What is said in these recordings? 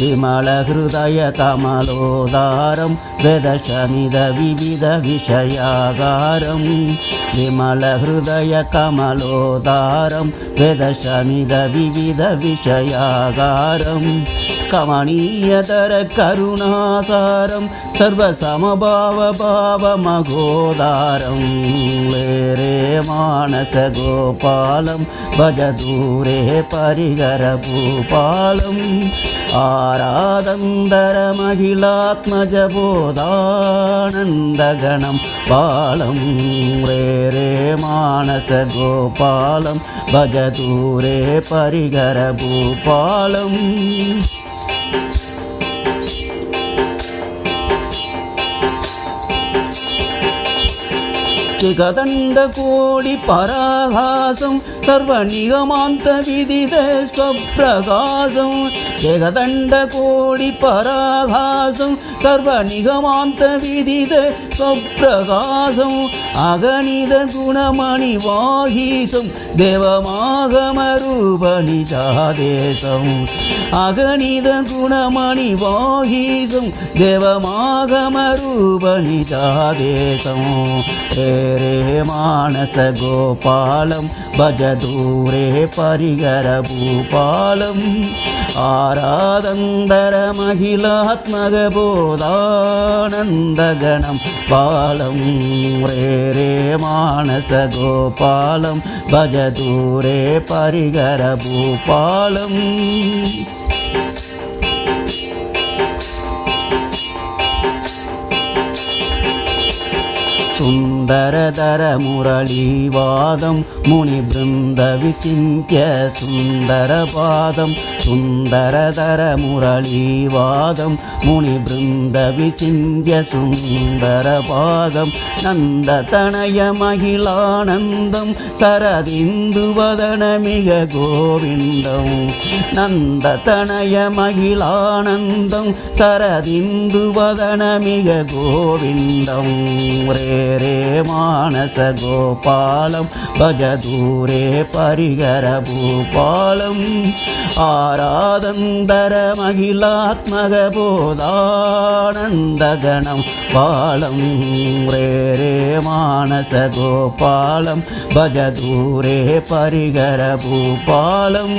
विमलहृदय कमलोदारं वेद विविध विषयागारं विमलहृदय कमलोदारं वेद शमिद विविध विषयागारं कमणीयतरकरुणासारं सर्वसमभाव भावमगोदारं ङेरे मानसगोपालं भजदूरे परिगरपूपालम् ആരാധന്തരമഖിലാത്മജബോധാനന്ദഗണം പാളം റേരേ മാനസഗോപാലം ഭജദൂരേ പരികര ഭൂപാളം சுகதண்ட கோடி பராகாசம் சர்வநிகமாந்த விதித ஸ்வப்பிரகாசம். ஜெகதண்ட கோடி பராகாசம் சர்வநிகமாந்த விதித ஸ்வப்பிரகாசம். அகணித குணமணி வாகீசம் தேவமாகமரூபணி சாதேசம் அகணித குணமணி வாகீசம் தேவமாகமரூபணி சாதேசம் ஏ रे मानसगोपालं भज दूरे परिगरभूपालम् आरादन्दरमहिलात्मगबोधानन्दगणं बालं रे रे मानसगोपालं भज दूरे சுந்தரதர முரளிவாதம் முனி பிருந்த விசிந்திய சுந்தரபாதம் சுந்தரதர முரளிவாதம் முனி பிருந்த விசிந்திய சுந்தரபாதம் நந்ததனய மகிழானந்தம் சரதிந்துவதனமிக கோவிந்தம். நந்ததனய மகிழானந்தம் சரதிந்துவதனமிக கோவிந்தம். ரே ரே మానసగోపాలం భజదూరే పరిగర భూపాలం ఆరాదందరమఖిలాత్మక బోధానందగణం పాళం రే రే మానసగోపాలం భజదూరే పరిగర భూపాలం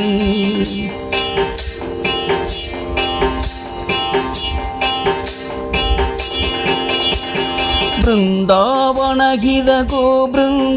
பிருந்தாவனகித கோ பிருந்த